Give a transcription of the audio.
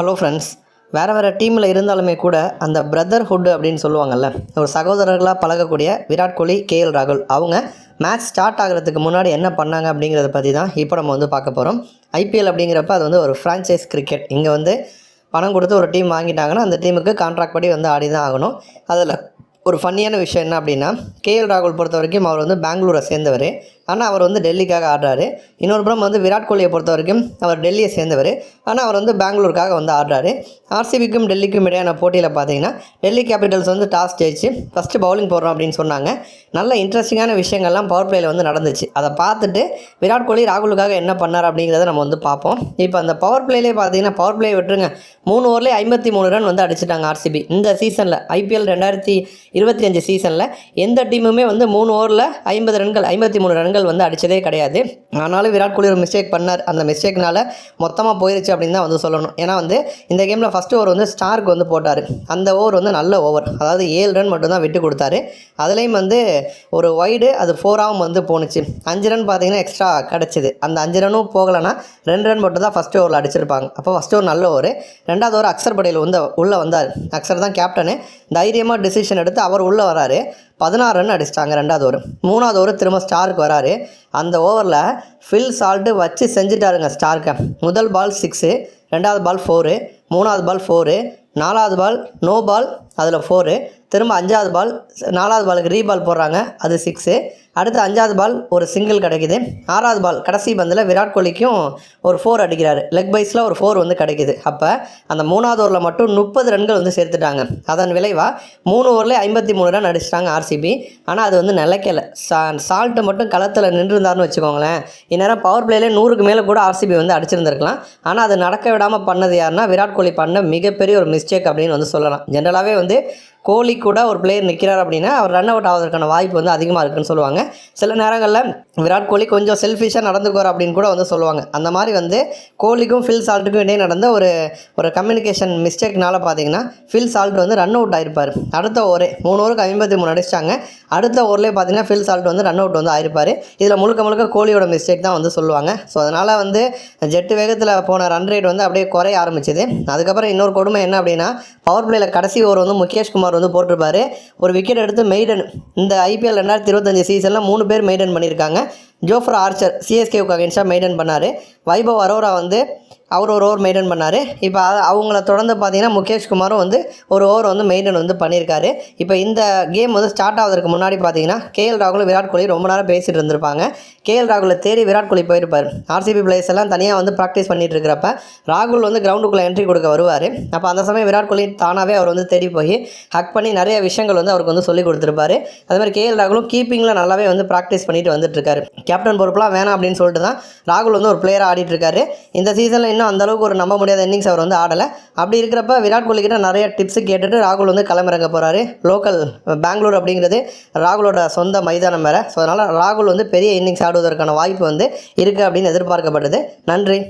Hello friends வேறு வேறு டீமில் இருந்தாலுமே கூட அந்த பிரதர்ஹுட் அப்படின்னு சொல்லுவாங்கல்ல ஒரு சகோதரர்களாக பழகக்கூடிய விராட் கோலி கேஎல் ராகுல். அவங்க மேட்ச் ஸ்டார்ட் ஆகிறதுக்கு முன்னாடி என்ன பண்ணாங்க அப்படிங்கிறத பற்றி தான் இப்போ நம்ம வந்து பார்க்க போகிறோம் ஐபிஎல் அப்படிங்கிறப்ப அது வந்து ஒரு ஃப்ரான்ச்சைஸ் கிரிக்கெட் இங்கே வந்து பணம் கொடுத்து ஒரு டீம் வாங்கிட்டாங்கன்னா அந்த டீமுக்கு கான்ட்ராக்ட் படி வந்து ஆடி தான் ஆகணும். அதில் ஒரு ஃபன்னியான விஷயம் என்ன அப்படின்னா கேஎல் ராகுல் பொறுத்த வரைக்கும் அவர் வந்து பெங்களூரை சேர்ந்தவர். ஆனால் அவர் வந்து டெல்லிக்காக ஆடுறாரு. இன்னொரு புறம் வந்து விராட் கோலியை பொறுத்த வரைக்கும் அவர் டெல்லியை சேர்ந்தவர். ஆனால் அவர் வந்து பெங்களூருக்காக வந்து ஆடுறாரு. ஆர்சிபிக்கும் டெல்லிக்கும் இடையான போட்டியில் பார்த்தீங்கன்னா டெல்லி கேபிட்டல்ஸ் வந்து டாஸ் ஜெயிச்சு ஃபஸ்ட்டு பவுலிங் போடுறோம் அப்படின்னு சொன்னாங்க. நல்ல இன்ட்ரெஸ்டிங்கான விஷயங்கள்லாம் பவர் பிளேயில் வந்து நடந்துச்சு. அதை பார்த்துட்டு விராட் கோலி ராகுலுக்காக என்ன பண்ணார் அப்படிங்கிறத நம்ம வந்து பார்ப்போம். இப்போ அந்த பவர் பிளேலே பார்த்தீங்கன்னா பவர் பிளே விட்டுருங்க. மூணு ஓவர்லேயே ஐம்பத்தி மூணு ரன் வந்து அடிச்சிட்டாங்க ஆர்சிபி. இந்த சீசனில் ஐபிஎல் ரெண்டாயிரத்தி இருபத்தி அஞ்சு சீசனில் எந்த டீமுமே வந்து மூணு ஓவரில் ஐம்பது ரன்கள் ஐம்பத்தி மூணு ரன்கள் வந்து அடித்ததே கிடையாது. ஆனாலும் விராட் கோலி ஒரு மிஸ்டேக் பண்ணார். அந்த மிஸ்டேக்னால மொத்தமாக போயிருச்சு அப்படின்னு தான் வந்து சொல்லணும். ஏன்னா வந்து இந்த கேமில் ஃபஸ்ட்டு ஓவர் வந்து ஸ்டார்க்கு வந்து போட்டார். அந்த ஓவர் வந்து நல்ல ஓவர் அதாவது ஏழு ரன் மட்டும்தான் விட்டு கொடுத்தாரு. அதுலேயும் வந்து ஒரு ஒய்டு அது ஃபோராகவும் வந்து போணுச்சு. அஞ்சு ரன் பார்த்தீங்கன்னா எக்ஸ்ட்ரா கிடச்சிது. அந்த அஞ்சு ரனும் போகலைன்னா ரெண்டு ரன் மட்டும் தான் ஃபஸ்ட் ஓவரில் அடிச்சிருப்பாங்க. அப்போ ஃபஸ்ட் ஓவர் நல்ல ஓவர் ரெண்டாவது ஓவர் அக்சர் படையில் வந்து உள்ளே வந்தார். அக்சர் தான் கேப்டனு தைரியமாக டிசிஷன் எடுத்து அவர் உள்ளே வராரு. பதினாறு ரன் அடிச்சிட்டாங்க ரெண்டாவது ஓவர் மூணாவது ஓவர் திரும்ப ஸ்டாருக்கு வராரு. அந்த ஓவரில் ஃபில் சால்ட்டு வச்சு செஞ்சுட்டாருங்க ஸ்டார்க்கை முதல் பால் சிக்ஸு ரெண்டாவது பால் ஃபோரு மூணாவது பால் ஃபோரு நாலாவது பால் நோ பால் அதில் ஃபோரு திரும்ப அஞ்சாவது பால் நாலாவது பாலுக்கு ரீபால் போடுறாங்க அது சிக்ஸு அடுத்து அஞ்சாவது பால் ஒரு சிங்கிள் கிடைக்குது. ஆறாவது பால் கடைசி பந்தில் விராட் கோலிக்கும் ஒரு ஃபோர் அடிக்கிறாரு. லெக் பைஸில் ஒரு ஃபோர் வந்து கிடைக்குது. அப்போ அந்த மூணாவது ஓவரில் மட்டும் முப்பது ரன்கள் வந்து சேர்த்துட்டாங்க. அதன் விளைவாக மூணு ஓவரில் ஐம்பத்தி மூணு ரன் அடிச்சிட்டாங்க ஆர்சிபி ஆனால் அது வந்து நிலைக்கல. சா சால்ட்டு மட்டும் களத்தில் நின்று இருந்தார்னு வச்சுக்கோங்களேன். இந்நேரம் பவர் பிளேலே நூறுக்கு மேலே கூட ஆர்சிபி வந்து அடிச்சிருந்திருக்கலாம். ஆனால் அது நடக்க விடாமல் பண்ணது யாருன்னா விராட் கோலி பண்ண மிகப்பெரிய ஒரு மிஸ்டேக் அப்படின்னு வந்து சொல்லலாம். ஜென்ரலாகவே வந்து கோலி கூட ஒரு பிளேயர் நிற்கிறார் அப்படின்னா அவர் ரன் அவுட் ஆவதற்கான வாய்ப்பு வந்து அதிகமாக இருக்குன்னு சொல்லுவாங்க. சில நேரங்களில் விராட் கோலி கொஞ்சம் செல்ஃபிஷாக நடந்துக்குவார் அப்படின்னு கூட வந்து சொல்லுவாங்க. அந்த மாதிரி வந்து கோலிக்கும் ஃபில் சால்ட்டுக்கும் இடையே நடந்த ஒரு ஒரு கம்யூனிகேஷன் மிஸ்டேக்னால பார்த்தீங்கன்னா ஃபில் சால்ட் வந்து ரன் அவுட் ஆயிருப்பார். அடுத்த ஓரே மூணு ஓருக்கு ஐம்பத்தி மூணு அடிச்சிட்டாங்க. அடுத்த ஓவர்லேயே பார்த்தீங்கன்னா ஃபில் சால்ட் வந்து ரன் அவுட் வந்து ஆயிருப்பார். இதில் முழுக்க முழுக்க கோலியோட மிஸ்டேக் தான் வந்து சொல்லுவாங்க. ஸோ அதனால் வந்து ஜெட்டு வேகத்தில் போன ரன் ரேட் வந்து அப்படியே குறைய ஆரம்பிச்சது. அதுக்கப்புறம் இன்னொரு கொடுமை என்ன அப்படின்னா பவர் பிளேயில் கடைசி ஓவர் வந்து முகேஷ் குமார் வந்து போட்டிருப்பார். ஒரு விக்கெட் எடுத்து மெய்டன் இந்த ஐபிஎல் ரெண்டாயிரத்தி இருபத்தஞ்சு சீசனில் மூணு பேர் மெய்டன் பண்ணியிருக்காங்க. ஜோஃப்ரா ஆர்ச்சர் சிஎஸ்கேவுக்கு அகேன்ஸ்டாக மெயின்டைன் பண்ணார். வைபவ் அரோரா வந்து அவர் ஒரு ஓவர் மெயின்டைன் பண்ணார். இப்போ அவங்கள தொடர்ந்து பார்த்தீங்கன்னா முகேஷ் குமாரும் வந்து ஒரு ஓவர் வந்து மெயின்டைன் வந்து பண்ணியிருக்காரு இப்போ இந்த கேம் வந்து ஸ்டார்ட் ஆகுறதுக்கு முன்னாடி பார்த்தீங்கன்னா கேஎல் ராகுலும் விராட் கோலி ரொம்ப நேரம் பேசிகிட்டு இருந்திருப்பாங்க. கேஎல் ராகுலை தேடி விராட் கோலி போயிருப்பார். ஆர்சிபி பிளேயர்ஸ் எல்லாம் தனியாக வந்து ப்ராக்டிஸ் பண்ணிட்டு இருக்கிறப்ப ராகுல் வந்து கிரவுண்டுக்குள்ளே என்ட்ரி கொடுக்க வருவார். அப்போ அந்த சமயம் விராட் கோலி தானாகவே அவர் வந்து தேடி போய் ஹக் பண்ணி நிறைய விஷயங்கள் வந்து அவருக்கு வந்து சொல்லி கொடுத்துருப்பாரு. அதேமாதிரி கேஎல் ராகுலும் கீப்பிங்கில் நல்லாவே வந்து ப்ராக்டிஸ் பண்ணிட்டு வந்துட்டு இருக்காரு. கேப்டன் பொறுப்புலாம் வேணாம் அப்படின்னு சொல்லிட்டு தான் ராகுல் வந்து ஒரு பிளேயராக ஆடிட்டு இருக்காரு. இந்த சீசனில் இன்னும் அந்த அளவுக்கு ஒரு நம்ப முடியாத இன்னிங்ஸ் அவர் வந்து ஆடலை. அப்படி இருக்கிறப்ப விராட் கோலி கிட்ட நிறைய டிப்ஸ் கேட்டுட்டு ராகுல் வந்து கிளம்பிறங்க போகிறாரு லோக்கல் பெங்களூர் அப்படிங்கிறது ராகுலோட சொந்த மைதானம் வேறு. ஸோ அதனால் ராகுல் வந்து பெரிய இன்னிங்ஸ் ஆடுவதற்கான வாய்ப்பு வந்து இருக்குது அப்படின்னு எதிர்பார்க்கப்படுது நன்றி.